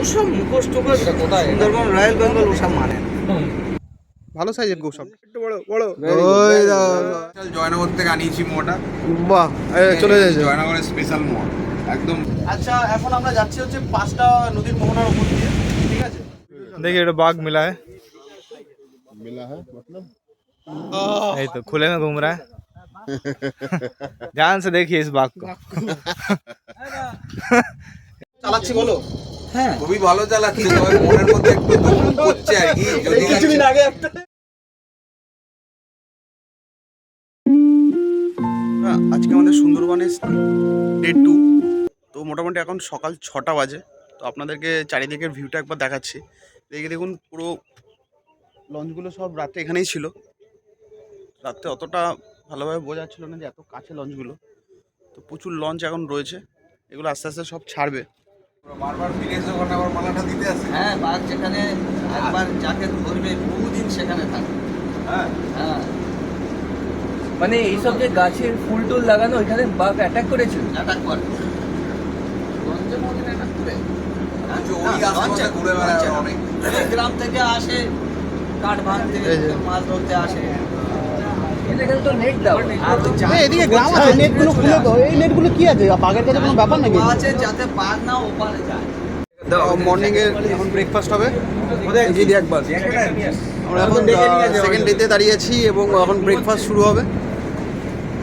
ওসব মুখোশ টুকোশ এটা কোথায়? সুন্দরবন রয়্যাল বেঙ্গল ওসব মানে না। ভালো সাইজের গোসব একটু বড় বড় Very ওই good, দাও জয়নগর থেকে আনিয়েছি মোয়াটা বাহ এ, চলে যাচ্ছে জয়নগরের স্পেশাল মোয়া একদম আচ্ছা এখন আমরা যাচ্ছি হচ্ছে পাঁচটা নদীর মোহনার উপর দিয়ে ঠিক আছে देखिए ये बाघ मिला है मिला है मतलब यही तो खुले में घूम रहा है ध्यान से देखिए इस बाघ को চালাচ্ছি বলো হ্যাঁ খুবই ভালো চালাচ্ছি তবে মনের মধ্যে একটু দুঃখ হচ্ছে আর কি যদি কিছুদিন আগে একটা হ্যাঁ, আজকে আমাদের সুন্দরবনে ডে টু তো মোটামুটি এখন সকাল ছটা বাজে। তো আপনাদেরকে চারিদিকের ভিউটা একবার দেখাচ্ছি। দেখে দেখুন পুরো লঞ্চগুলো সব রাতে এখানেই ছিল। রাত্রে অতটা ভালোভাবে বোঝা ছিল না যে এত কাছে লঞ্চগুলো। তো প্রচুর লঞ্চ এখন রয়েছে। এগুলো আস্তে আস্তে সব ছাড়বে। বারবার ফিরে এসে ওখানে আবার মালাটা দিতে আসে। হ্যাঁ বাঘ যেখানে একবার যাকে ধরবে বহুদিন সেখানে থাকে হ্যাঁ। হ্যাঁ। মানে এইসব যে গাছের ফুল টুল লাগানো ওইখানে বাঘ অ্যাটাক করেছিল? অ্যাটাক করে। মধ্যে অ্যাটাক করে। এই গ্রাম থেকে আসে কাঠ ভাঙতে মাছ ধরতে আসে। এদিকে গ্রাম আছে নেটগুলো খুলে দাও। এই নেটগুলো কি আছে? বাঘের কাছে কোনো ব্যাপার নাকি? আছে যাতে বাঘ না ওপারে যায় মর্নিং এর এখন ব্রেকফাস্ট হবে একবার আমরা এখন সেকেন্ড ডেতে দাঁড়িয়ে আছি এবং এখন ব্রেকফাস্ট শুরু হবে।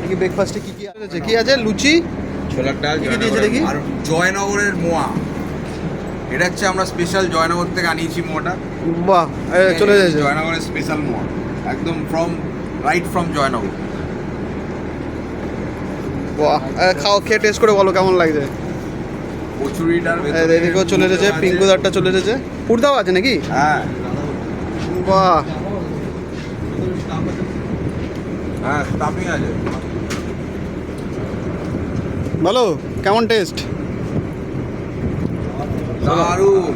দেখি ব্রেকফাস্টে কি কি আছে। কি আছে? লুচি। ছোলার ডাল কি দিয়েছে দেখি? আর জয়নগরের মোয়া। এটা হচ্ছে আমরা স্পেশাল জয়নগর থেকে আনিয়েছি মোয়াটা। বাহ চলে যাচ্ছে জয়নগরের স্পেশাল মোয়া। একদম ফ্রম রাইট ফ্রম জয়নগর বাহ খাও খেয়ে টেস্ট করে বলো কেমন লাগছে? কচুরিটার এদিকেও চলে এসেছে পিঙ্কু দারটা চলে এসেছে। পুরদাও আছে নাকি? হ্যাঁ। বাহ। হ্যাঁ স্টাফিং আছে। ভালো কেমন টেস্ট দারুণ।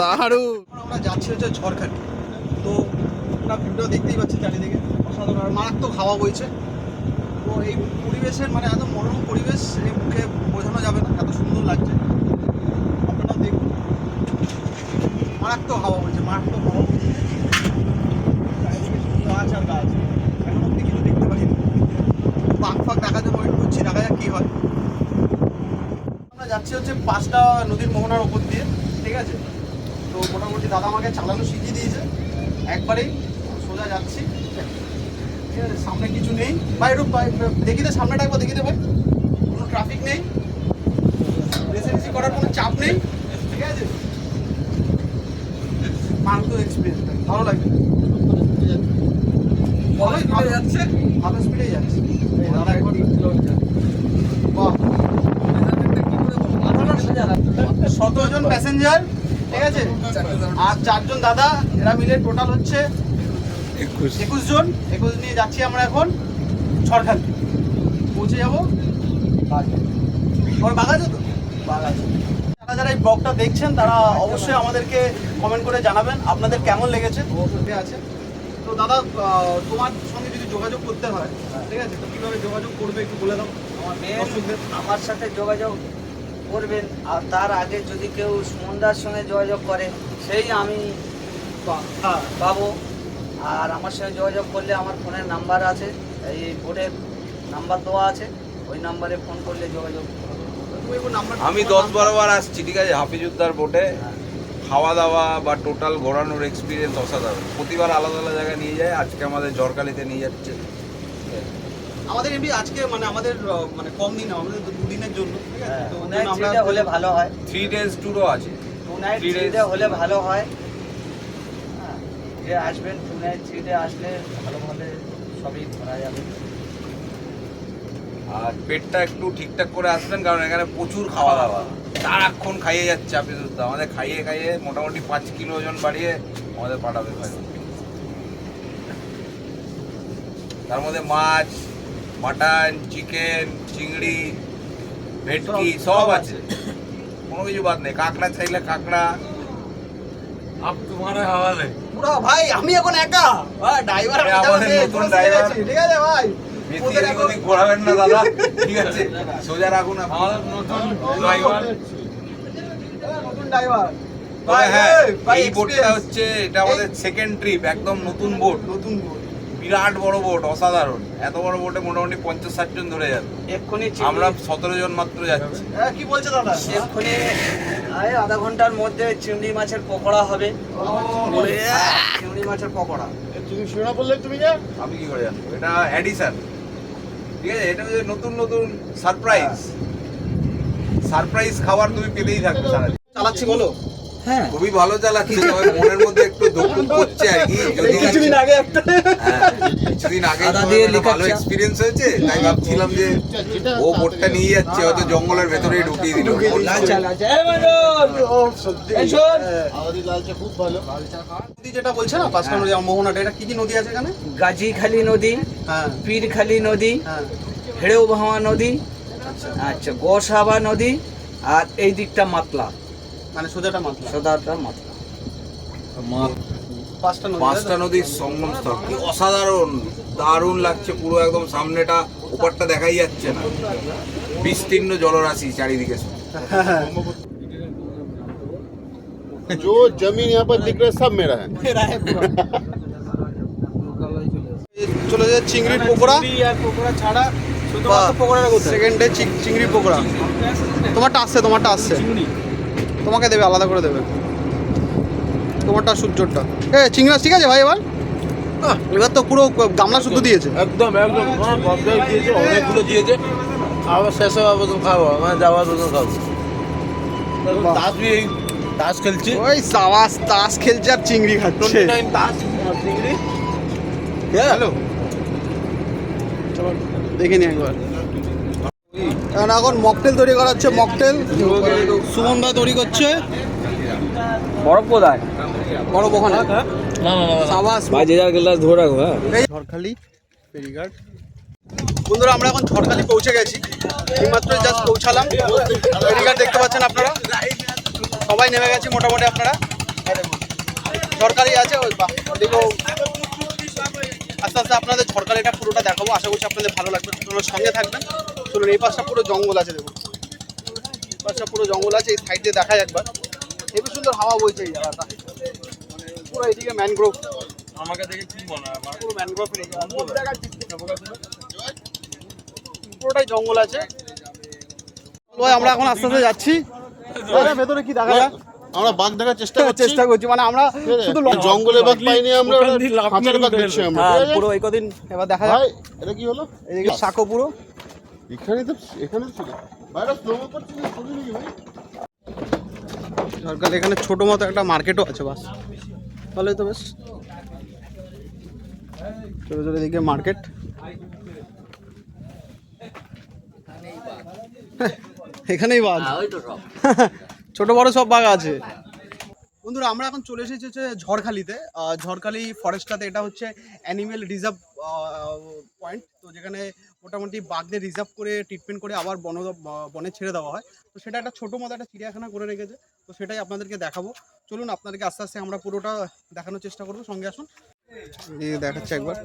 দারুণ। আমরা যাচ্ছি হচ্ছে ঝড়খালি। তো আপনারা ভিউটা দেখতেই পাচ্ছেন চারিদিকে। অসাধারণ আর মারাত্মক হাওয়া বইছে। তো এই পরিবেশের মানে এত মনোরম পরিবেশ এই মুখে বোঝানো যাবে না, এত সুন্দর লাগছে। আপনারা দেখুন। মারাত্মক হাওয়া বইছে, মারাত্মক হাওয়া বইছে। গাছ গাছ। এখন কিছু দেখতে পারিনি পাক ফাঁক দেখা যাবে ওয়েট করছি দেখা যাক কী হয়। আমরা যাচ্ছি হচ্ছে পাঁচটা নদীর মোহনার ওপর দিয়ে, ঠিক আছে? তো মোটামুটি দাদা আমাকে চালানো শিখিয়ে দিয়েছে। একবারেই সোজা যাচ্ছি। সামনে কিছু নেই। একটু ভাই, দেখি দে সামনেটা একবার দেখি দে ভাই। কোনো ট্রাফিক নেই। রেসেন্সি করার কোনো চাপ নেই। ঠিক আছে? মারুতো এক্সপিরিয়েন্স ভালো লাগবে। ভালো যাচ্ছে? ভালো স্পিডে যাচ্ছে। দাদা একবার বাহ। সতেরো জন প্যাসেঞ্জার ঠিক আছে? আর চারজন দাদা এরা মিলে টোটাল হচ্ছে একুশ। একুশ জন একুশ নিয়ে যাচ্ছি আমরা এখন ঝড়খালি পৌঁছে যাব তোমার বাগাজ তো? বাগাজ যারা যারা এই ব্লগটা দেখছেন তারা অবশ্যই আমাদেরকে কমেন্ট করে জানাবেন আপনাদের কেমন লেগেছে? আছে। তো দাদা তোমার সঙ্গে যদি যোগাযোগ করতে হয় ঠিক আছে? তো কীভাবে যোগাযোগ করবে একটু বলে দাও আমার আমার সাথে যোগাযোগ করবেন আর তার আগে যদি কেউ সুমনদার সঙ্গে যোগাযোগ করে সেই আমি হ্যাঁ পাবো। আর আমার সঙ্গে যোগাযোগ করলে আমার ফোনের নাম্বার আছে এই বোর্ডের নাম্বার দেওয়া আছে ওই নাম্বারে ফোন করলে যোগাযোগ আমি দশ বারো বার আসছি ঠিক আছে? হাফিজুদ্দার বোটে খাওয়া দাওয়া বা টোটাল ঘোরানোর এক্সপিরিয়েন্স অসাধারণ। প্রতিবার আলাদা আলাদা জায়গায় নিয়ে যায় আজকে আমাদের জরকালিতে নিয়ে যাচ্ছে। আমাদের এমনি আজকে মানে আমাদের মানে কম দিন আমাদের দুদিনের জন্য ঠিক আছে? থ্রিতে হলে ভালো হয়। থ্রি ডেজ ট্যুরও আছে। Two night Three days. হলে ভালো হয় হ্যাঁ, যে আসবেন টু নাইট থ্রিতে আসলে ভালোভাবে সবই ঘোরা যাবে। আর পেটটা একটু ঠিকঠাক করে আসবেন কারণ এখানে প্রচুর খাওয়া দাওয়া সারাক্ষণ খাইয়ে যাচ্ছে হাফিজুদ্দা আমাদের খাইয়ে খাইয়ে মোটামুটি পাঁচ কিলো ওজন বাড়িয়ে আমাদের পাঠাবে তার মধ্যে মাছ মাটন চিকেন চিংড়ি ভেটকি সব আছে। কোনো কিছু বাদ নেই। কাঁকড়া চাইলে কাঁকড়া পুরো ভাই আমি এখন একা। ড্রাইভার ঠিক আছে ভাই? বেশি ওদের এদিক এখন- ওদিক ঘোরাবেন না দাদা। ঠিক আছে সোজা রাখুন আপনি। নতুন ড্রাইভার তবে হ্যাঁ এই বোটটা হচ্ছে এটা আমাদের সেকেন্ড ট্রিপ একদম নতুন বোট নতুন boat। বিরাট বড় বোট অসাধারণ। এত বড় বোটে মোটামুটি পঞ্চাশ ষাট জন ধরে যাবে। এক্ষুনি আমরা সতেরো জন মাত্র যাচ্ছি। হ্যাঁ কি বলছে দাদা? এক্ষুনি আধা ঘণ্টার মধ্যে চিংড়ি মাছের পকোড়া হবে। চিংড়ি মাছের পকোড়া। তুমি শোনা বললে তুমি যা? আমি কি করে জানব? এটা অ্যাডিশন ঠিক আছে এটা হচ্ছে নতুন নতুন সারপ্রাইজ সারপ্রাইজ খাবার তুমি পেলেই থাকবে সারাদিন। চালাচ্ছি বলো। হ্যাঁ। খুবই ভালো চালাচ্ছি তবে মনের মধ্যে একটু দুঃখ করছে আর কি যদি কিছুদিন আগে একটা। হ্যাঁ, কিছুদিন আগে ভালো এক্সপিরিয়েন্স হয়েছে তাই ভাবছিলাম যে ও বোটটা নিয়ে যাচ্ছে হয়তো জঙ্গলের ভেতরেই ঢুকিয়ে দিল। আমাদের লালচা খুব ভালো। নদী যেটা বলছে না পাঁচটা নদী মোহনাটা এটা কি কি নদী আছে এখানে? গাজীখালী নদী হ্যাঁ। পীরখালী নদী হ্যাঁ। হেড়েউ ভাওয়া নদী আচ্ছা গোসাবা নদী আর এই দিকটা মাতলা। মানে সোজাটা মাতলা। সদারটা মাতলা। পাঁচটা নদী পাঁচটা নদীর সঙ্গম স্থল কি অসাধারণ দারুণ লাগছে পুরো একদম সামনেটা ওপারটা দেখাই যাচ্ছে না বিস্তীর্ণ জলরাশি চারিদিকে जो जमीन यहाँ पर दिख रहा है सब मेरा है চলে যায় চিংড়ির পকোড়া পকোড়া ছাড়া সেকেন্ডে চিংড়ির পকোড়া তোমারটা আসছে তোমারটা আসছে তোমাকে দেবে আলাদা করে দেবে তোমারটা সূর্যটা। এ চিংড়ি মাছ ঠিক আছে ভাই এবার? আহ, এবার তো পুরো গামলা শুদ্ধ দিয়েছে। একদম একদম। দিয়েছে অনেকগুলো দিয়েছে। খাওয়া শেষ হওয়ার মতন খাব মানে যাওয়ার মতন খাব। তাস বি এই তাস খেলছি। ওই সাবাস তাস খেলছে আর চিংড়ি খাচ্ছে। তাস চিংড়ি। হ্যালো। দেখে নি একবার। এখন এখন মকটেল তৈরি করা হচ্ছে মকটেল। সুমন দা তৈরি করছে। বরফ কোথায়? বড় ওখানে না না না সাবাস। ভাই যে যার গ্লাস ধরে রাখো হ্যাঁ। ঝড়খালি ফেরিঘাট। বন্ধুরা আমরা এখন ঝড়খালি পৌঁছে গেছি। এইমাত্র জাস্ট পৌঁছালাম। ফেরিঘাট দেখতে পাচ্ছেন আপনারা। সবাই নেমে গেছে মোটামুটি আপনারা। ঝড়খালি আছে ওই বাহ, ওদিকেও আস্তে আস্তে আপনাদের ঝড়খালিটা পুরোটা দেখাবো। আশা করছি আপনাদের ভালো লাগবে। আপনারা সঙ্গে থাকবেন। চলুন এই পাশটা পুরো জঙ্গল আছে দেখুন। এই পাশটা পুরো জঙ্গল আছে এই সাইড দিয়ে দেখায় একবার। হেবি সুন্দর হাওয়া বইছে এই জায়গাটা। পুরো এদিকে ম্যানগ্রোভ আমাকে দেখে কি মনে হয় আমার পুরো ম্যানগ্রোভ পুরোটাই জঙ্গল আছে। আমরা এখন আস্তে আস্তে যাচ্ছি। ভেতরে কি দেখা যায়? আমরা বাঘ দেখার চেষ্টা করছি। চেষ্টা করছি। মানে আমরা শুধু জঙ্গলে বাঘ পাইনি আমরা খাঁচার বাঘ দেখছি আমরা। হ্যাঁ? পুরো এই কদিন এবার দেখা যায় এটা কি হলো? এদিকে সাঁকো পুরো। এখানে তো এখানে ছিল। বাইরে স্লো সরকার এখানে ছোট মতো একটা মার্কেটও আছে বাস। ভালোই তো বেশ। ছোটো ছোটো দিকে মার্কেট এখানেই বাঘ। ছোট বড় সব বাঘ আছে। বন্ধুরা আমরা এখন চলে এসেছি হচ্ছে ঝড়খালিতে। ঝড়খালি ফরেস্টটাতে এটা হচ্ছে অ্যানিমেল রিজার্ভ পয়েন্ট তো যেখানে মোটামুটি বাঘদের রিজার্ভ করে ট্রিটমেন্ট করে আবার বন বনে ছেড়ে দেওয়া হয়। তো সেটা একটা ছোটো মতো একটা চিড়িয়াখানা করে রেখেছে। তো সেটাই আপনাদেরকে দেখাবো। চলুন আপনাদেরকে আস্তে আস্তে আমরা পুরোটা দেখানোর চেষ্টা করব। সঙ্গে আসুন। দেখাচ্ছে একবার।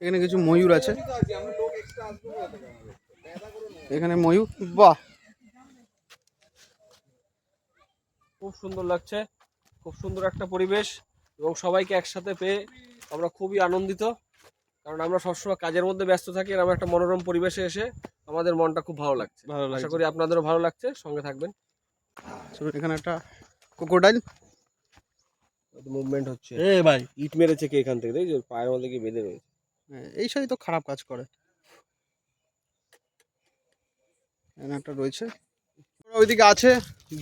এখানে কিছু ময়ূর আছে। এখানে ময়ূর? বাহ! খুব সুন্দর লাগছে। খুব সুন্দর একটা পরিবেশ। এবং সবাইকে একসাথে পেয়ে আমরা খুবই আনন্দিত কারণ আমরা সবসময় কাজের মধ্যে ব্যস্ত থাকি এরকম একটা মনোরম পরিবেশে এসে আমাদের মনটা খুব ভালো লাগছে। ভালো আশা করি আপনাদেরও ভালো লাগছে। সঙ্গে থাকবেন। এখানে একটা কোকোডাইল মুভমেন্ট হচ্ছে। এ ভাই। ইট মেরেছে কে এখান থেকে? দেখছি পায়ের মধ্যে কি বেঁধে রয়েছে? এই সবই তো খারাপ কাজ করে। একটা রয়েছে। ওইদিকে আছে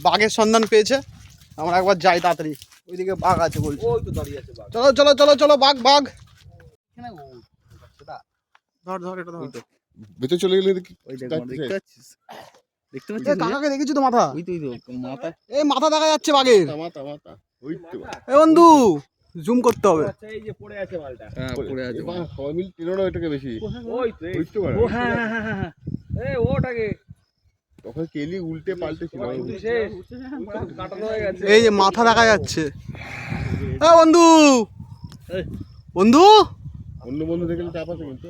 বাঘের সন্ধান পেয়েছে। আমরা একবার যাই তাড়াতাড়ি। ওইদিকে বাঘ আছে বলছে। ওই তো দাঁড়িয়ে আছে বাঘ। চলো চলো চলো চলো বাঘ বাঘ। ধর ধর এটা ধর। ভেতরে চলে গেলে দেখি দেখতে এ, কাকাকে দেখেছি তো মাথা। ওই তো ওই তো মাথা। এই মাথা দেখা যাচ্ছে বাঘের। মাথা মাথা ওই তো। এ বন্ধু জুম করতে হবে। আচ্ছা এই যে পড়ে আছে মালটা। হ্যাঁ পড়ে আছে সবাই মিল টেনো না ওইটাকে বেশি। ওই তো ওই তো বাড়া। হ্যাঁ হ্যাঁ হ্যাঁ হ্যাঁ এই ওটাকে। তখন কেলি উল্টে পাল্টে ছিল শেষ কাটানো হয়ে গেছে এই যে মাথা দেখা যাচ্ছে। এ বন্ধু! বন্ধু! অন্য বন্ধু দেখলে চাপ আছে কিন্তু।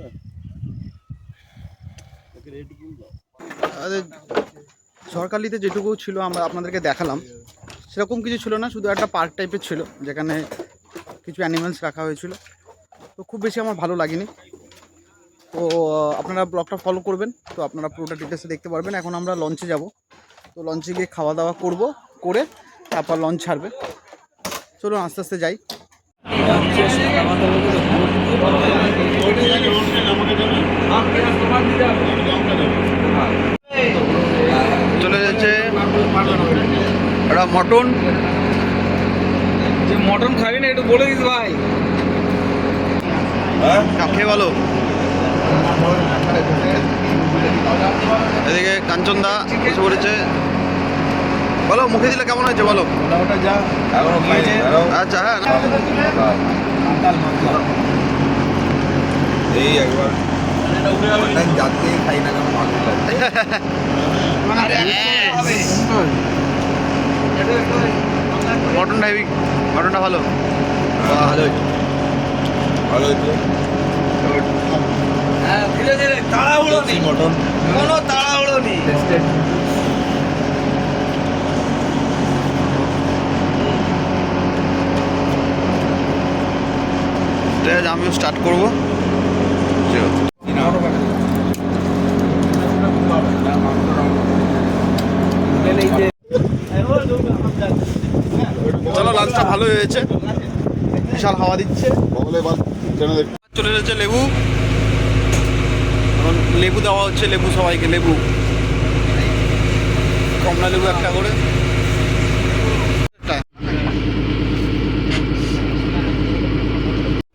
সরকারিতে যেটুকু ছিল আমরা আপনাদেরকে দেখালাম। সেরকম কিছু ছিল না শুধু একটা পার্ক টাইপের ছিল যেখানে কিছু অ্যানিমেলস রাখা হয়েছিল। তো খুব বেশি আমার ভালো লাগেনি। তো আপনারা ব্লগটা ফলো করবেন। তো আপনারা পুরোটা ডিটেলসে দেখতে পারবেন। এখন আমরা লঞ্চে যাব। তো লঞ্চে গিয়ে খাওয়া দাওয়া করব করে তারপর লঞ্চ ছাড়বে। চলুন আস্তে আস্তে যাই। চলে যাচ্ছে একটা মটন। যে মটন খাবি না একটু বলে দিস ভাই। কাকে বলো এদিকে কাঞ্চনদা বসে পড়েছে। বলো মুখে দিলে কেমন হয়েছে বলো? আচ্ছা হ্যাঁ। এই একবার। যাতে খাই না মটনটা হেভি মটনটা ভালো? ভালো হয়েছে ভালো হয়েছে ধীরে ধীরে তাড়াহুড়ো নেই। কোনো তাড়াহুড়ো নেই। আমিও স্টার্ট করব। চলো লাঞ্চটা ভালো হয়েছে। বিশাল হাওয়া দিচ্ছে। চলে এসেছে লেবু। এখন লেবু দেওয়া হচ্ছে, লেবু সবাইকে, লেবু। কমলা লেবু একটা করে।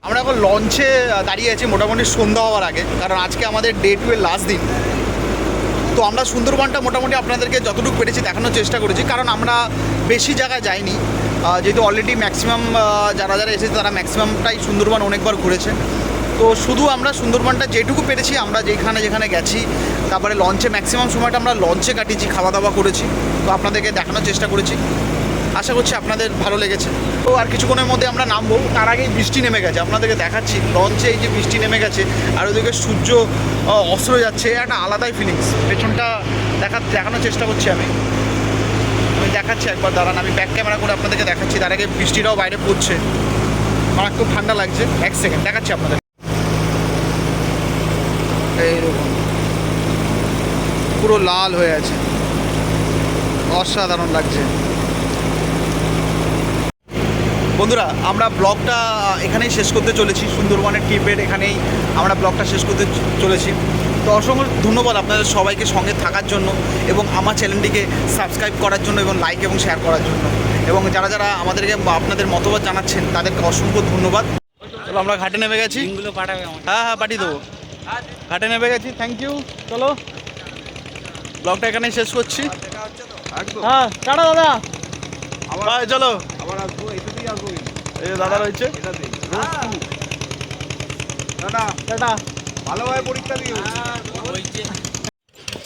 আমরা এখন লঞ্চে দাঁড়িয়ে আছি মোটামুটি সন্ধ্যা হওয়ার আগে, কারণ আজকে আমাদের ডে টু এর লাস্ট দিন। তো আমরা সুন্দরবনটা মোটামুটি আপনাদেরকে যতটুকু পেরেছি দেখানোর চেষ্টা করেছি, কারণ আমরা বেশি জায়গায় যাইনি। যেহেতু অলরেডি ম্যাক্সিমাম যারা যারা এসেছে তারা ম্যাক্সিমামটাই সুন্দরবন অনেকবার ঘুরেছে। তো শুধু আমরা সুন্দরবনটা যেটুকু পেরেছি, আমরা যেখানে যেখানে গেছি, তারপরে লঞ্চে ম্যাক্সিমাম সময়টা আমরা লঞ্চে কাটিয়েছি খাওয়া দাওয়া করেছি, তো আপনাদেরকে দেখানোর চেষ্টা করেছি। আশা করছি আপনাদের ভালো লেগেছে। তো আর কিছুক্ষণের মধ্যে আমরা নামবো, তার আগেই বৃষ্টি নেমে গেছে, আপনাদেরকে দেখাচ্ছি লঞ্চে এই যে বৃষ্টি নেমে গেছে, আর ওদিকে সূর্য অস্ত্র অস্ত যাচ্ছে একটা আলাদাই ফিলিংস পেছনটা দেখা, দেখানোর চেষ্টা করছি আমি। আমি দেখাচ্ছি একবার, দাঁড়ান, আমি ব্যাক ক্যামেরা করে আপনাদেরকে দেখাচ্ছি, তার আগে বৃষ্টিটাও বাইরে পড়ছে। আমার খুব ঠান্ডা লাগছে, এক সেকেন্ড দেখাচ্ছি আপনাদের। এইরকম পুরো লাল হয়ে আছে। অসাধারণ লাগছে। বন্ধুরা আমরা ব্লগটা এখানেই শেষ করতে চলেছি। সুন্দরবনের ট্রিপের এখানেই আমরা ব্লগটা শেষ করতে চলেছি। তো অসংখ্য ধন্যবাদ আপনাদের সবাইকে সঙ্গে থাকার জন্য এবং আমার চ্যানেলটিকে সাবস্ক্রাইব করার জন্য এবং লাইক এবং শেয়ার করার জন্য। এবং যারা যারা আমাদেরকে আপনাদের মতবাদ জানাচ্ছেন তাদেরকে অসংখ্য ধন্যবাদ। আমরা ঘাটে নেমে গেছি। হ্যাঁ হ্যাঁ পাঠিয়ে দেবো। ঘাটে নেমে গেছি থ্যাংক ইউ চলো। ব্লগটা এখানেই শেষ করছি। হ্যাঁ টাটা দাদা। বাই চলো। আবার আসব এটাতেই আসব। এই দাদা রয়েছে। দাদা টাটা। ভালোভাবে পরীক্ষা দিও।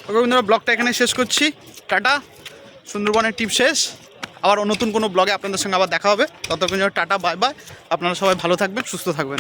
ওকে বন্ধুরা ব্লগটা এখানে শেষ করছি। টাটা। সুন্দরবনের টিপ শেষ। আবার নতুন কোনো ব্লগে আপনাদের সঙ্গে আবার দেখা হবে। ততক্ষণ টাটা বাই বাই। আপনারা সবাই ভালো থাকবেন সুস্থ থাকবেন।